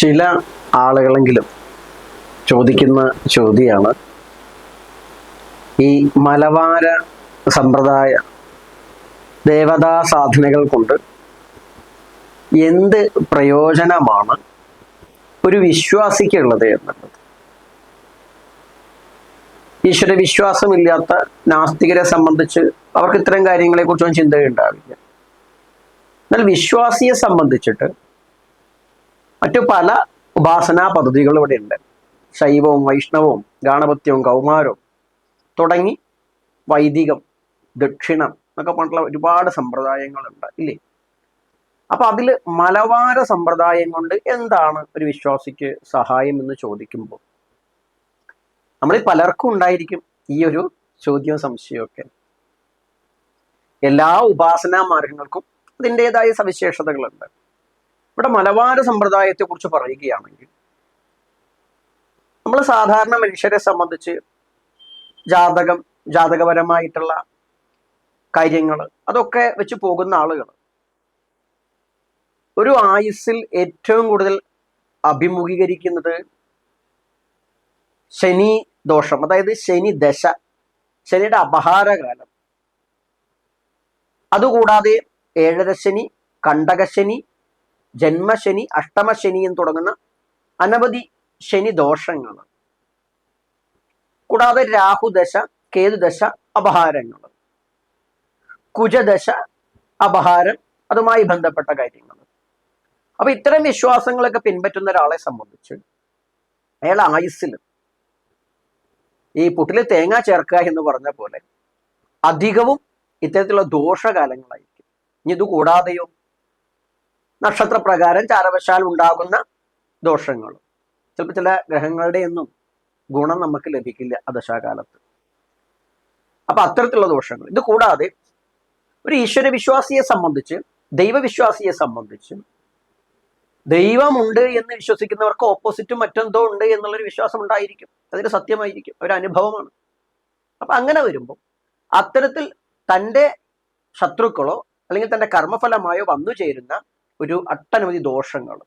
ചില ആളുകളെങ്കിലും ചോദിക്കുന്ന ചോദ്യമാണ് ഈ മലവാര സമ്പ്രദായ ദേവതാ സാധനകൾ കൊണ്ട് എന്ത് പ്രയോജനമാണ് ഒരു വിശ്വാസിക്കുള്ളത് എന്നുള്ളത്? ഈശ്വര വിശ്വാസമില്ലാത്ത നാസ്തികരെ സംബന്ധിച്ച് അവർക്ക് ഇത്തരം കാര്യങ്ങളെ കുറിച്ചൊന്നും ചിന്തയുണ്ടാവില്ല. എന്നാൽ വിശ്വാസിയെ സംബന്ധിച്ചിട്ട് മറ്റു പല ഉപാസനാ പദ്ധതികളും ഇവിടെ ഉണ്ട് ശൈവവും വൈഷ്ണവവും ഗാണപത്യവും കൗമാരവും തുടങ്ങി വൈദികം ദക്ഷിണം എന്നൊക്കെ പറഞ്ഞിട്ടുള്ള ഒരുപാട് സമ്പ്രദായങ്ങളുണ്ട് ഇല്ലേ? അപ്പൊ അതിൽ മലബാര സമ്പ്രദായം കൊണ്ട് എന്താണ് ഒരു വിശ്വാസിക്ക് സഹായം എന്ന് ചോദിക്കുമ്പോൾ? നമ്മളിൽ പലർക്കും ഉണ്ടായിരിക്കും ഈ ഒരു ചോദ്യവും സംശയമൊക്കെ എല്ലാ ഉപാസനാ മാർഗങ്ങൾക്കും അതിന്റെതായ സവിശേഷതകളുണ്ട്. ഇവിടെ മലബാര സമ്പ്രദായത്തെ കുറിച്ച് പറയുകയാണെങ്കിൽ നമ്മൾ സാധാരണ മനുഷ്യരെ സംബന്ധിച്ച് ജാതകം ജാതകപരമായിട്ടുള്ള കാര്യങ്ങൾ അതൊക്കെ വെച്ച് പോകുന്ന ആളുകൾ ഒരു ആയുസ്സിൽ ഏറ്റവും കൂടുതൽ അഭിമുഖീകരിക്കുന്നത് ശനി ദോഷം അതായത് ശനി ദശ ശനിയുടെ അപഹാരകാലം. അതുകൂടാതെ ഏഴരശനി കണ്ടകശനി ജന്മശനി അഷ്ടമശനി എന്ന് തുടങ്ങുന്ന അനവധി ശനി ദോഷങ്ങൾ കൂടാതെ രാഹുദശ കേതുദശ അപഹാരങ്ങൾ. കുജദശ അപഹാരം അതുമായി ബന്ധപ്പെട്ട കാര്യങ്ങൾ. അപ്പൊ ഇത്തരം വിശ്വാസങ്ങളൊക്കെ പിൻപറ്റുന്ന ഒരാളെ സംബന്ധിച്ച് അയാൾ ആയുസ്സിൽ ഈ പുട്ടിൽ തേങ്ങ ചേർക്കുക എന്ന് പറഞ്ഞ പോലെ അധികവും ഇത്തരത്തിലുള്ള ദോഷകാലങ്ങളായിരിക്കും. ഇനി ഇത് കൂടാതെയോ നക്ഷത്രപ്രകാരം ചാരവശാൽ ഉണ്ടാകുന്ന ദോഷങ്ങൾ ചിലപ്പോൾ ചില ഗ്രഹങ്ങളുടെ ഒന്നും ഗുണം നമുക്ക് ലഭിക്കില്ല ആ ദശാകാലത്ത്. അപ്പൊ അത്തരത്തിലുള്ള ദോഷങ്ങൾ. ഇത് കൂടാതെ ഒരു ഈശ്വര വിശ്വാസിയെ സംബന്ധിച്ച് ദൈവവിശ്വാസിയെ സംബന്ധിച്ച് ദൈവമുണ്ട് എന്ന് വിശ്വസിക്കുന്നവർക്ക് ഓപ്പോസിറ്റും മറ്റെന്തോ ഉണ്ട് എന്നുള്ളൊരു വിശ്വാസം ഉണ്ടായിരിക്കും. അതൊരു സത്യമായിരിക്കും. ഒരു അനുഭവമാണ്. അപ്പൊ അങ്ങനെ വരുമ്പോൾ അത്തരത്തിൽ തന്റെ ശത്രുക്കളോ അല്ലെങ്കിൽ തന്റെ കർമ്മഫലമായോ വന്നു ചേരുന്ന ഒരു അട്ടനവധി ദോഷങ്ങൾ.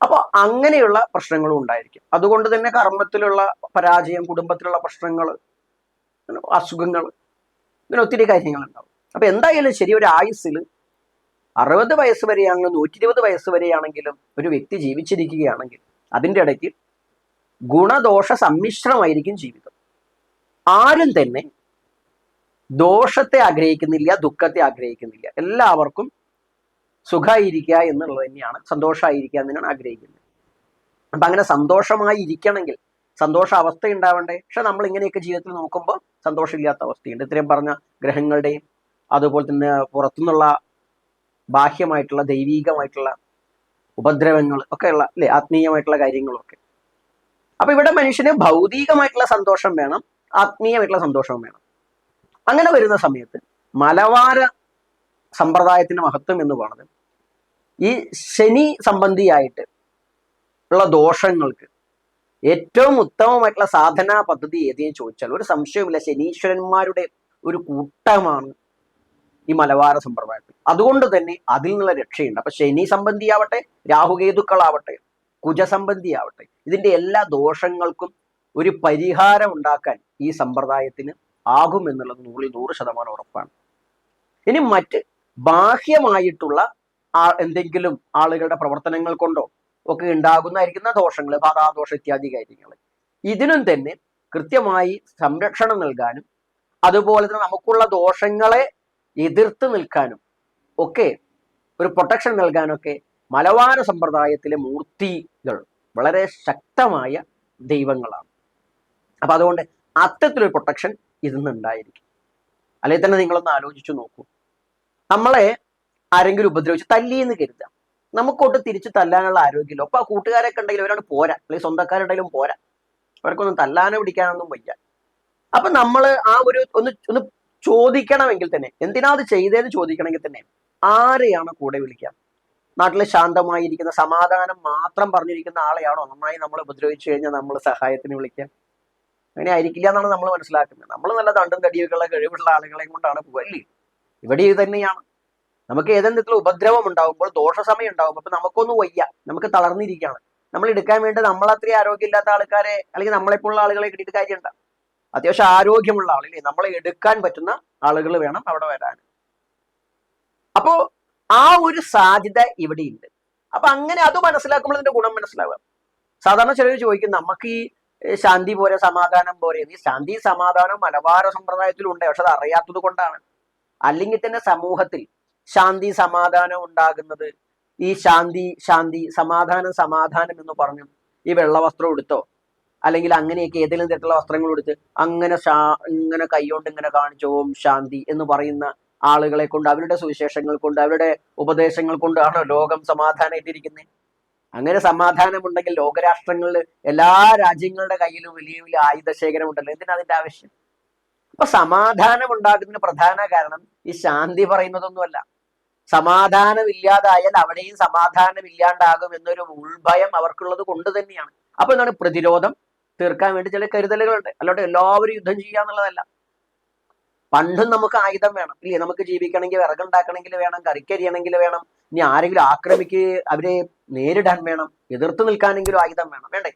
അപ്പോൾ അങ്ങനെയുള്ള പ്രശ്നങ്ങളും ഉണ്ടായിരിക്കും. അതുകൊണ്ട് തന്നെ കർമ്മത്തിലുള്ള പരാജയം കുടുംബത്തിലുള്ള പ്രശ്നങ്ങൾ അസുഖങ്ങൾ ഇങ്ങനെ ഒത്തിരി കാര്യങ്ങളുണ്ടാവും. അപ്പൊ എന്തായാലും ശരി ഒരു ആയുസ്സിൽ അറുപത് വയസ്സ് വരെയാണെങ്കിലും നൂറ്റി ഇരുപത് വയസ്സ് വരെയാണെങ്കിലും ഒരു വ്യക്തി ജീവിച്ചിരിക്കുകയാണെങ്കിൽ അതിന്റെ ഇടയ്ക്ക് ഗുണദോഷ സമ്മിശ്രമായിരിക്കും ജീവിതം. ആരും തന്നെ ദോഷത്തെ ആഗ്രഹിക്കുന്നില്ല ദുഃഖത്തെ ആഗ്രഹിക്കുന്നില്ല. എല്ലാവർക്കും സുഖമായിരിക്കുക എന്നുള്ളത് തന്നെയാണ് സന്തോഷമായിരിക്കുക എന്ന് തന്നെയാണ് ആഗ്രഹിക്കുന്നത്. അപ്പൊ അങ്ങനെ സന്തോഷമായി ഇരിക്കണമെങ്കിൽ സന്തോഷ അവസ്ഥ ഉണ്ടാവണ്ടേ? പക്ഷെ നമ്മൾ ഇങ്ങനെയൊക്കെ ജീവിതത്തിൽ നോക്കുമ്പോൾ സന്തോഷമില്ലാത്ത അവസ്ഥയുണ്ട്. ഇത്രയും പറഞ്ഞ ഗ്രഹങ്ങളുടെയും അതുപോലെ തന്നെ പുറത്തുനിന്നുള്ള ബാഹ്യമായിട്ടുള്ള ദൈവീകമായിട്ടുള്ള ഉപദ്രവങ്ങൾ ഒക്കെയുള്ള അല്ലെ ആത്മീയമായിട്ടുള്ള കാര്യങ്ങളൊക്കെ. അപ്പൊ ഇവിടെ മനുഷ്യന് ഭൗതികമായിട്ടുള്ള സന്തോഷം വേണം ആത്മീയമായിട്ടുള്ള സന്തോഷവും വേണം. അങ്ങനെ വരുന്ന സമയത്ത് മലവാര സമ്പ്രദായത്തിന്റെ മഹത്വം എന്ന് പറയുന്നത് ഈ ശനി സംബന്ധിയായിട്ട് ഉള്ള ദോഷങ്ങൾക്ക് ഏറ്റവും ഉത്തമമായിട്ടുള്ള സാധനാ പദ്ധതി ഏതെന്ന് ചോദിച്ചാൽ ഒരു സംശയവുമില്ല. ശനീശ്വരന്മാരുടെ ഒരു കൂട്ടമാണ് ഈ മലബാര സമ്പ്രദായത്തിൽ. അതുകൊണ്ട് തന്നെ അതിൽ നിന്നുള്ള രക്ഷയുണ്ട്. അപ്പൊ ശനി സംബന്ധിയാവട്ടെ രാഹുകേതുക്കളാവട്ടെ കുജസംബന്ധിയാവട്ടെ ഇതിന്റെ എല്ലാ ദോഷങ്ങൾക്കും ഒരു പരിഹാരം ഉണ്ടാക്കാൻ ഈ സമ്പ്രദായത്തിന് ആകുമെന്നുള്ളത് നൂറിൽ നൂറ് ശതമാനം ഉറപ്പാണ്. ഇനി മറ്റ് ബാഹ്യമായിട്ടുള്ള ആ എന്തെങ്കിലും ആളുകളുടെ പ്രവർത്തനങ്ങൾ കൊണ്ടോ ഒക്കെ ഉണ്ടാകുന്നതായിരിക്കുന്ന ദോഷങ്ങൾ പാതാദോഷ ഇത്യാദി കാര്യങ്ങൾ. ഇതിനും തന്നെ കൃത്യമായി സംരക്ഷണം നൽകാനും അതുപോലെ തന്നെ നമുക്കുള്ള ദോഷങ്ങളെ എതിർത്ത് നിൽക്കാനും ഒക്കെ ഒരു പ്രൊട്ടക്ഷൻ നൽകാനൊക്കെ മലവാര സമ്പ്രദായത്തിലെ മൂർത്തികൾ വളരെ ശക്തമായ ദൈവങ്ങളാണ്. അപ്പൊ അതുകൊണ്ട് അത്തരത്തിലൊരു പ്രൊട്ടക്ഷൻ ഇതിന്നുണ്ടായിരിക്കും. അല്ലെങ്കിൽ തന്നെ നിങ്ങളൊന്ന് ആലോചിച്ചു നോക്കൂ. നമ്മളെ ആരെങ്കിലും ഉപദ്രവിച്ച് തല്ലിയെന്ന് കരുതാം നമുക്കൊട്ട് തിരിച്ചു തല്ലാനുള്ള ആരോഗ്യമില്ല. അപ്പൊ ആ കൂട്ടുകാരൊക്കെ ഉണ്ടെങ്കിൽ അവരോട് പോരാ. അല്ലെങ്കിൽ സ്വന്തക്കാരുണ്ടെങ്കിലും പോരാ. അവർക്കൊന്നും തല്ലാനോ പിടിക്കാനൊന്നും വയ്യ. അപ്പൊ നമ്മൾ ആ ഒരു ഒന്ന് ഒന്ന് ചോദിക്കണമെങ്കിൽ തന്നെ എന്തിനാ അത് ചെയ്തതെന്ന് ചോദിക്കണമെങ്കിൽ തന്നെ ആരെയാണ് കൂടെ വിളിക്കാം നാട്ടിൽ ശാന്തമായിരിക്കുന്ന സമാധാനം മാത്രം പറഞ്ഞിരിക്കുന്ന ആളെയാണോ നന്നായി നമ്മൾ ഉപദ്രവിച്ചു കഴിഞ്ഞാൽ നമ്മൾ സഹായത്തിന് വിളിക്കാം അങ്ങനെ ആയിരിക്കില്ല എന്നാണ് നമ്മൾ മനസ്സിലാക്കുന്നത്. നമ്മൾ നല്ല തണ്ടും തടിയൊക്കെയുള്ള കഴിവുള്ള ആളുകളെയും കൊണ്ടാണ് പോകല്ലേ ഇവിടെ ഇത് തന്നെയാണ്. നമുക്ക് ഏതെങ്കിലും ഉപദ്രവം ഉണ്ടാകുമ്പോൾ ദോഷസമയം ഉണ്ടാകുമ്പോൾ അപ്പൊ നമുക്കൊന്നും വയ്യ. നമുക്ക് തളർന്നിരിക്കുകയാണ്. നമ്മൾ എടുക്കാൻ വേണ്ടി നമ്മളത്രയും ആരോഗ്യമില്ലാത്ത ആൾക്കാരെ അല്ലെങ്കിൽ നമ്മളെപ്പോലുള്ള ആളുകളെ കിട്ടിയിട്ട് കാര്യമുണ്ട അത്യാവശ്യം ആരോഗ്യമുള്ള ആളില്ലേ നമ്മളെ എടുക്കാൻ പറ്റുന്ന ആളുകൾ വേണം അവിടെ വരാൻ. അപ്പോ ആ ഒരു സാധ്യത ഇവിടെയുണ്ട്. അപ്പൊ അങ്ങനെ അത് മനസ്സിലാക്കുമ്പോൾ ഇതിന്റെ ഗുണം മനസ്സിലാവുക. സാധാരണ ചിലർ ചോദിക്കും നമുക്ക് ഈ ശാന്തി പോരെ സമാധാനം പോരെ? ഈ ശാന്തി സമാധാനം മലബാര സമ്പ്രദായത്തിലുണ്ട്. പക്ഷെ അത് അറിയാത്തത് കൊണ്ടാണ്. അല്ലെങ്കിൽ തന്നെ സമൂഹത്തിൽ ശാന്തി സമാധാനം ഉണ്ടാകുന്നത്. ഈ ശാന്തി ശാന്തി സമാധാനം സമാധാനം എന്ന് പറഞ്ഞു ഈ വെള്ള വസ്ത്രം എടുത്തോ അല്ലെങ്കിൽ അങ്ങനെയൊക്കെ ഏതെങ്കിലും തരത്തിലുള്ള വസ്ത്രങ്ങൾ എടുത്ത് അങ്ങനെ ശാ ഇങ്ങനെ കൈകൊണ്ട് ഇങ്ങനെ കാണിച്ചു ഓം ശാന്തി എന്ന് പറയുന്ന ആളുകളെ കൊണ്ട് അവരുടെ സുവിശേഷങ്ങൾ കൊണ്ട് അവരുടെ ഉപദേശങ്ങൾ കൊണ്ടാണോ ലോകം സമാധാനമായിട്ടിരിക്കുന്നത് അങ്ങനെ സമാധാനം ഉണ്ടെങ്കിൽ ലോകരാഷ്ട്രങ്ങളിൽ എല്ലാ രാജ്യങ്ങളുടെ കയ്യിലും വലിയ വലിയ ആയുധശേഖരം ഉണ്ടല്ലോ എന്തിനാ അതിന്റെ ആവശ്യം? അപ്പൊ സമാധാനം ഉണ്ടാകുന്നതിന് പ്രധാന കാരണം ഈ ശാന്തി പറയുന്നതൊന്നുമല്ല. സമാധാനം ഇല്ലാതായാൽ അവിടെയും സമാധാനമില്ലാണ്ടാകും എന്നൊരു ഉൾഭയം അവർക്കുള്ളത് കൊണ്ട് തന്നെയാണ്. അപ്പൊ എന്താണ്? പ്രതിരോധം തീർക്കാൻ വേണ്ടി ചില കരുതലുകളുണ്ട്. അല്ലാണ്ട് എല്ലാവരും യുദ്ധം ചെയ്യുക എന്നുള്ളതല്ല. പണ്ടും നമുക്ക് ആയുധം വേണം ഇല്ലേ? നമുക്ക് ജീവിക്കണമെങ്കിൽ വിറകുണ്ടാക്കണമെങ്കിൽ വേണം കറിക്കരിയണമെങ്കിൽ വേണം ഇനി ആരെങ്കിലും ആക്രമിക്ക് അവരെ നേരിടാൻ വേണം എതിർത്ത് നിൽക്കാനെങ്കിലും ആയുധം വേണം വേണ്ടേ?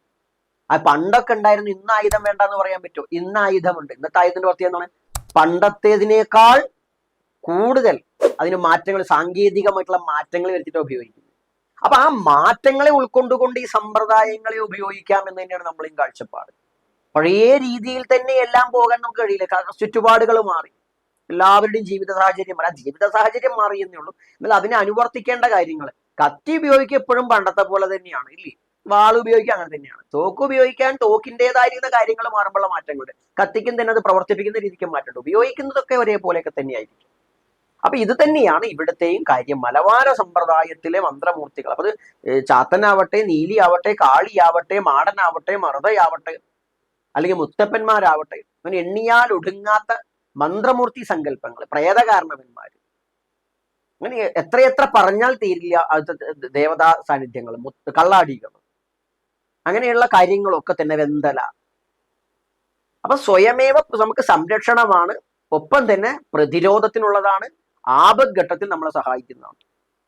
ആ പണ്ടൊക്കെ ഉണ്ടായിരുന്നു ഇന്ന് ആയുധം വേണ്ട എന്ന് പറയാൻ പറ്റുമോ? ഇന്ന് ആയുധമുണ്ട്. ഇന്നത്തെ ആയുധത്തിന്റെ വർത്തി എന്താണ്? പണ്ടത്തേതിനേക്കാൾ കൂടുതൽ അതിന് മാറ്റങ്ങൾ സാങ്കേതികമായിട്ടുള്ള മാറ്റങ്ങൾ വരുത്തിയിട്ട് ഉപയോഗിക്കുന്നത് അപ്പൊ ആ മാറ്റങ്ങളെ ഉൾക്കൊണ്ടുകൊണ്ട് ഈ സമ്പ്രദായങ്ങളെ ഉപയോഗിക്കാം എന്ന് തന്നെയാണ് നമ്മളെയും കാഴ്ചപ്പാട്. പഴയ രീതിയിൽ തന്നെ എല്ലാം പോകാൻ നമുക്ക് കഴിയില്ല. കാരണം ചുറ്റുപാടുകൾ മാറി. എല്ലാവരുടെയും ജീവിത സാഹചര്യം മാറി. ആ ജീവിത സാഹചര്യം മാറി എന്നേ ഉള്ളൂ. എന്നാൽ അതിനെ അനുവർത്തിക്കേണ്ട കാര്യങ്ങൾ. കത്തി ഉപയോഗിക്കുക എപ്പോഴും പണ്ടത്തെ പോലെ തന്നെയാണ് ഇല്ലേ? വാൾ ഉപയോഗിക്കുക അങ്ങനെ തന്നെയാണ്. തോക്ക് ഉപയോഗിക്കാൻ തോക്കിന്റെതായിരുന്ന കാര്യങ്ങൾ മാറുമ്പോഴുള്ള മാറ്റങ്ങളുണ്ട്. കത്തിക്കും തന്നെ അത് പ്രവർത്തിപ്പിക്കുന്ന രീതിക്ക് മാറ്റമുണ്ട്. ഉപയോഗിക്കുന്നതൊക്കെ ഒരേപോലെയൊക്കെ തന്നെയായിരിക്കും. അപ്പൊ ഇത് തന്നെയാണ് ഇവിടുത്തെയും കാര്യം. മലബാര സമ്പ്രദായത്തിലെ മന്ത്രമൂർത്തികൾ. അപ്പൊ ചാത്തനാവട്ടെ നീലിയാവട്ടെ കാളിയാവട്ടെ മാടനാവട്ടെ മറുതയാവട്ടെ അല്ലെങ്കിൽ മുത്തപ്പന്മാരാവട്ടെ അങ്ങനെ എണ്ണിയാൽ ഒടുങ്ങാത്ത മന്ത്രമൂർത്തി സങ്കല്പങ്ങൾ പ്രേതകാരണവന്മാർ അങ്ങനെ എത്രയെത്ര പറഞ്ഞാൽ തീരില്ല ദേവതാ സാന്നിധ്യങ്ങൾ കള്ളാടികൾ. അങ്ങനെയുള്ള കാര്യങ്ങളൊക്കെ തന്നെ വെന്തല. അപ്പൊ സ്വയമേവ നമുക്ക് സംരക്ഷണമാണ്. ഒപ്പം തന്നെ പ്രതിരോധത്തിനുള്ളതാണ്. ആപദ്ഘട്ടത്തിൽ നമ്മളെ സഹായിക്കുന്നതാണ്.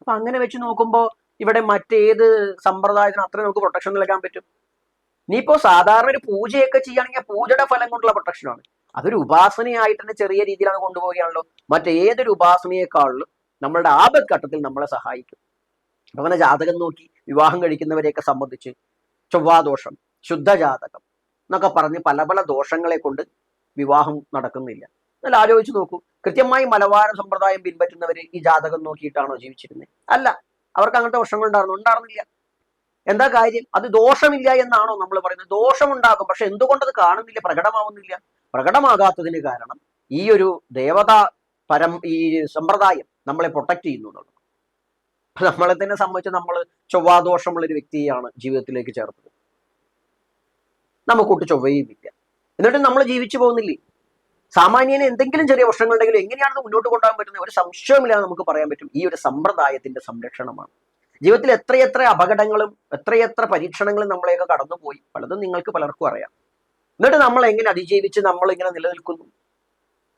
അപ്പൊ അങ്ങനെ വെച്ച് നോക്കുമ്പോൾ ഇവിടെ മറ്റേത് സമ്പ്രദായത്തിന് അത്ര നമുക്ക് പ്രൊട്ടക്ഷൻ നൽകാൻ പറ്റും. ഇനിയിപ്പോ സാധാരണ ഒരു പൂജയൊക്കെ ചെയ്യുകയാണെങ്കിൽ പൂജയുടെ ഫലം കൊണ്ടുള്ള പ്രൊട്ടക്ഷനാണ് അതൊരു ഉപാസനയായിട്ട് തന്നെ ചെറിയ രീതിയിലാണ് കൊണ്ടുപോവുകയാണല്ലോ. മറ്റേതൊരു ഉപാസനയെക്കാളും നമ്മളുടെ ആപത്ഘട്ടത്തിൽ നമ്മളെ സഹായിക്കും. അങ്ങനെ ജാതകം നോക്കി വിവാഹം കഴിക്കുന്നവരെയൊക്കെ സംബന്ധിച്ച് ചൊവ്വാദോഷം ശുദ്ധജാതകം എന്നൊക്കെ പറഞ്ഞ് പല പല ദോഷങ്ങളെ കൊണ്ട് വിവാഹം നടക്കുന്നില്ല. എന്നാൽ ആലോചിച്ച് നോക്കൂ. കൃത്യമായി മലബാര സമ്പ്രദായം പിൻപറ്റുന്നവർ ഈ ജാതകം നോക്കിയിട്ടാണോ ജീവിച്ചിരുന്നത് അല്ല. അവർക്ക് അങ്ങനത്തെ വർഷങ്ങൾ ഉണ്ടായിരുന്നു. ഉണ്ടായിരുന്നില്ല എന്താ കാര്യം? അത് ദോഷമില്ല എന്നാണോ നമ്മൾ പറയുന്നത്. ദോഷമുണ്ടാകും. പക്ഷെ എന്തുകൊണ്ടത് കാണുന്നില്ല? പ്രകടമാവുന്നില്ല. പ്രകടമാകാത്തതിന് കാരണം ഈ ഒരു ദേവതാ പരം ഈ സമ്പ്രദായം നമ്മളെ പ്രൊട്ടക്ട് ചെയ്യുന്നു എന്നുള്ളത്. നമ്മളെ തന്നെ സംബന്ധിച്ച് നമ്മൾ ചൊവ്വാദോഷമുള്ള ഒരു വ്യക്തിയാണ് ജീവിതത്തിലേക്ക് ചേർത്തത്. നമുക്കൊട്ട് ചൊവ്വയുമില്ല. എന്നിട്ട് നമ്മൾ ജീവിച്ചു പോകുന്നില്ലേ? സാമാന്യന് എന്തെങ്കിലും ചെറിയ പ്രശ്നങ്ങളുണ്ടെങ്കിലും എങ്ങനെയാണ് മുന്നോട്ട് കൊണ്ടുപോകാൻ പറ്റുന്നത് ഒരു സംശയമില്ലാതെ നമുക്ക് പറയാൻ പറ്റും. ഈ ഒരു സമ്പ്രദായത്തിന്റെ സംരക്ഷണമാണ്. ജീവിതത്തിൽ എത്രയെത്ര അപകടങ്ങളും എത്രയെത്ര പരീക്ഷണങ്ങളും നമ്മളെയൊക്കെ കടന്നുപോയി പലതും നിങ്ങൾക്ക് പലർക്കും അറിയാം. എന്നിട്ട് നമ്മൾ എങ്ങനെ അതിജീവിച്ച് നമ്മൾ ഇങ്ങനെ നിലനിൽക്കുന്നു?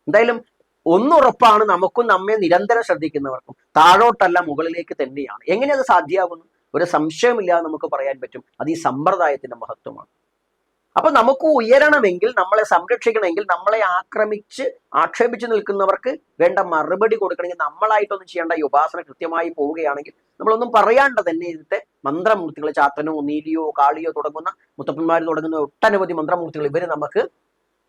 എന്തായാലും ഒന്നുറപ്പാണ് നമുക്കും നമ്മെ നിരന്തരം ശ്രദ്ധിക്കുന്നവർക്കും താഴോട്ടല്ല മുകളിലേക്ക് തന്നെയാണ്. എങ്ങനെ അത് സാധ്യമാകുന്നു? ഒരു സംശയമില്ലാതെ നമുക്ക് പറയാൻ പറ്റും. അത് ഈ സമ്പ്രദായത്തിന്റെ മഹത്വമാണ്. അപ്പൊ നമുക്ക് ഉയരണമെങ്കിൽ നമ്മളെ സംരക്ഷിക്കണമെങ്കിൽ നമ്മളെ ആക്രമിച്ച് ആക്ഷേപിച്ചു നിൽക്കുന്നവർക്ക് വേണ്ട മറുപടി കൊടുക്കണമെങ്കിൽ നമ്മളായിട്ടൊന്നും ചെയ്യേണ്ട ഈ ഉപാസന കൃത്യമായി പോവുകയാണെങ്കിൽ നമ്മളൊന്നും പറയാണ്ട് തന്നെ ഇതിന്റെ മന്ത്രമൂർത്തികൾ ചാത്തനോ നീലിയോ കാളിയോ തുടങ്ങുന്ന മുത്തപ്പന്മാർ തുടങ്ങുന്ന ഒട്ടനവധി മന്ത്രമൂർത്തികൾ ഇവർ നമുക്ക്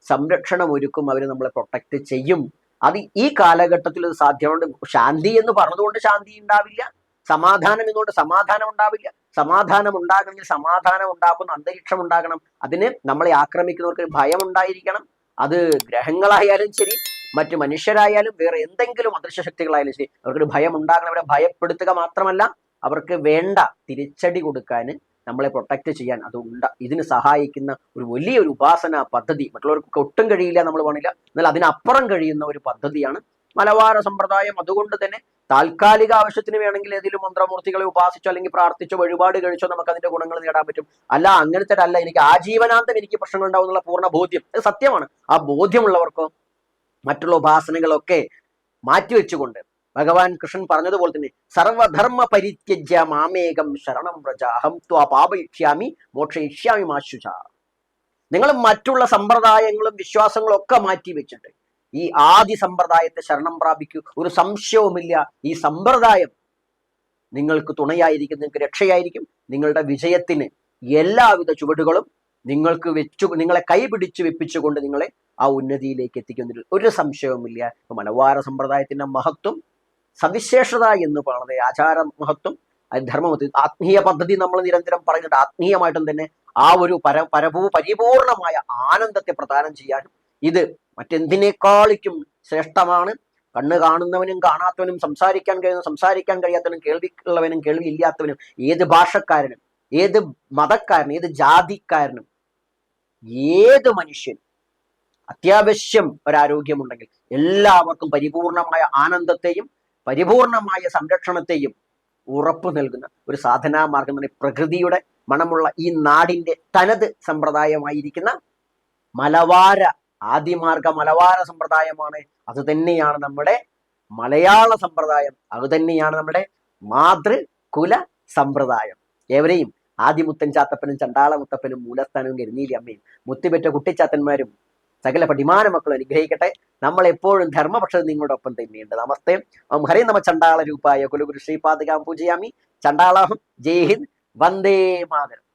സംരക്ഷണം ഒരുക്കും അവർ നമ്മളെ പ്രൊട്ടക്ട് ചെയ്യും. അത് ഈ കാലഘട്ടത്തിൽ സാധ്യമുണ്ട് ശാന്തി എന്ന് പറഞ്ഞതുകൊണ്ട് ശാന്തി ഉണ്ടാവില്ല. സമാധാനം എന്നുകൊണ്ട് സമാധാനം ഉണ്ടാവില്ല സമാധാനം ഉണ്ടാകണമെങ്കിൽ സമാധാനം ഉണ്ടാക്കുന്ന അന്തരീക്ഷം ഉണ്ടാകണം അതിന് നമ്മളെ ആക്രമിക്കുന്നവർക്ക് ഭയം ഉണ്ടായിരിക്കണം അത് ഗ്രഹങ്ങളായാലും ശരി മറ്റു മനുഷ്യരായാലും വേറെ എന്തെങ്കിലും അദൃശ്യ ശക്തികളായാലും ശരി അവർക്കൊരു ഭയം ഉണ്ടാകണം അവരെ ഭയപ്പെടുത്തുക മാത്രമല്ല അവർക്ക് വേണ്ട തിരിച്ചടി കൊടുക്കാൻ നമ്മളെ പ്രൊട്ടക്റ്റ് ചെയ്യാൻ അത് ഉണ്ട. ഇതിന് സഹായിക്കുന്ന ഒരു വലിയൊരു ഉപാസന പദ്ധതി. മറ്റുള്ളവർക്ക് ഒട്ടും കഴിയില്ല നമ്മൾ വേണില്ല എന്നാൽ അതിനപ്പുറം കഴിയുന്ന ഒരു പദ്ധതിയാണ് മലബാര സമ്പ്രദായം. അതുകൊണ്ട് തന്നെ താൽക്കാലിക ആവശ്യത്തിന് വേണമെങ്കിൽ ഏതെങ്കിലും മന്ത്രമൂർത്തികളെ ഉപാസിച്ചോ അല്ലെങ്കിൽ പ്രാർത്ഥിച്ചോ വഴിപാട് കഴിച്ചോ നമുക്ക് അതിന്റെ ഗുണങ്ങൾ നേടാൻ പറ്റും. അല്ല അങ്ങനത്തെ അല്ല എനിക്ക് ആജീവനാന്തം എനിക്ക് പ്രശ്നങ്ങൾ ഉണ്ടാവും എന്നുള്ള പൂർണ ബോധ്യം. അത് സത്യമാണ്. ആ ബോധ്യമുള്ളവർക്കോ മറ്റുള്ള ഉപാസനകളൊക്കെ മാറ്റിവെച്ചുകൊണ്ട് ഭഗവാൻ കൃഷ്ണൻ പറഞ്ഞതുപോലെ തന്നെ സർവധർമ്മ പരിത്യജ്യ മാമേകം ശരണം വ്രജ അഹം ത്വാ പാപയിഷ്യാമി മോക്ഷയിഷ്യാമി മാശുച നിങ്ങൾ മറ്റുള്ള സമ്പ്രദായങ്ങളും വിശ്വാസങ്ങളും ഒക്കെ മാറ്റി വെച്ചിട്ട് ഈ ആദി സമ്പ്രദായത്തെ ശരണം പ്രാപിക്കൂ. ഒരു സംശയവുമില്ല. ഈ സമ്പ്രദായം നിങ്ങൾക്ക് തുണയായിരിക്കും നിങ്ങൾക്ക് രക്ഷയായിരിക്കും. നിങ്ങളുടെ വിജയത്തിന് എല്ലാവിധ ചുവടുകളും നിങ്ങൾക്ക് വെച്ചു നിങ്ങളെ കൈപിടിച്ച് വെപ്പിച്ചുകൊണ്ട് നിങ്ങളെ ആ ഉന്നതിയിലേക്ക് എത്തിക്കുന്നതിൽ ഒരു സംശയവുമില്ല. മലവാര സമ്പ്രദായത്തിന്റെ മഹത്വം സവിശേഷത എന്ന് പറയുന്നത് ആചാര മഹത്വം അത് ധർമ്മമഹത്വം ആത്മീയ പദ്ധതി നമ്മൾ നിരന്തരം പറയുന്നുണ്ട്. ആത്മീയമായിട്ടും തന്നെ ആ ഒരു പര പരഭൂ പരിപൂർണമായ ആനന്ദത്തെ പ്രദാനം ചെയ്യാനും ഇത് മറ്റെന്തിനേക്കാളിക്കും ശ്രേഷ്ഠമാണ്. കണ്ണ് കാണുന്നവനും കാണാത്തവനും സംസാരിക്കാൻ കഴിയുന്ന സംസാരിക്കാൻ കഴിയാത്തവനും കേൾവി ഉള്ളവനും കേൾവി ഇല്ലാത്തവനും ഏത് ഭാഷക്കാരനും ഏത് മതക്കാരനും ഏത് ജാതിക്കാരനും ഏത് മനുഷ്യനും അത്യാവശ്യം ഒരാരോഗ്യമുണ്ടെങ്കിൽ എല്ലാവർക്കും പരിപൂർണമായ ആനന്ദത്തെയും പരിപൂർണമായ സംരക്ഷണത്തെയും ഉറപ്പു നൽകുന്ന ഒരു സാധനാ മാർഗം പ്രകൃതിയുടെ മണമുള്ള ഈ നാടിന്റെ തനത് സമ്പ്രദായമായിരിക്കുന്ന മലവാര ആദിമാർഗ മലവാര സമ്പ്രദായമാണ്. അത് തന്നെയാണ് നമ്മുടെ മലയാള സമ്പ്രദായം. അത് തന്നെയാണ് നമ്മുടെ മാതൃകുല സമ്പ്രദായം. ഏവരെയും ആദിമുത്തൻ ചാത്തപ്പനും ചണ്ടാള മുത്തപ്പനും മൂലസ്ഥാനവും കരുനീലി അമ്മയും മുത്തുപെറ്റ കുട്ടിച്ചാത്തന്മാരും സകല പടിമാന മക്കളും അനുഗ്രഹിക്കട്ടെ. നമ്മൾ എപ്പോഴും ധർമ്മപക്ഷത്ത് നിങ്ങളുടെ ഒപ്പം തന്നെയുണ്ട്. നമസ്തേ. ഓം ഹരേ നമ ചണ്ടാള രൂപായ കുലഗുരു ശ്രീപാദകാം പൂജയാമി. ചണ്ടാളാഹം ജയ് ഹിന്ദ്. വന്ദേ മാതരം.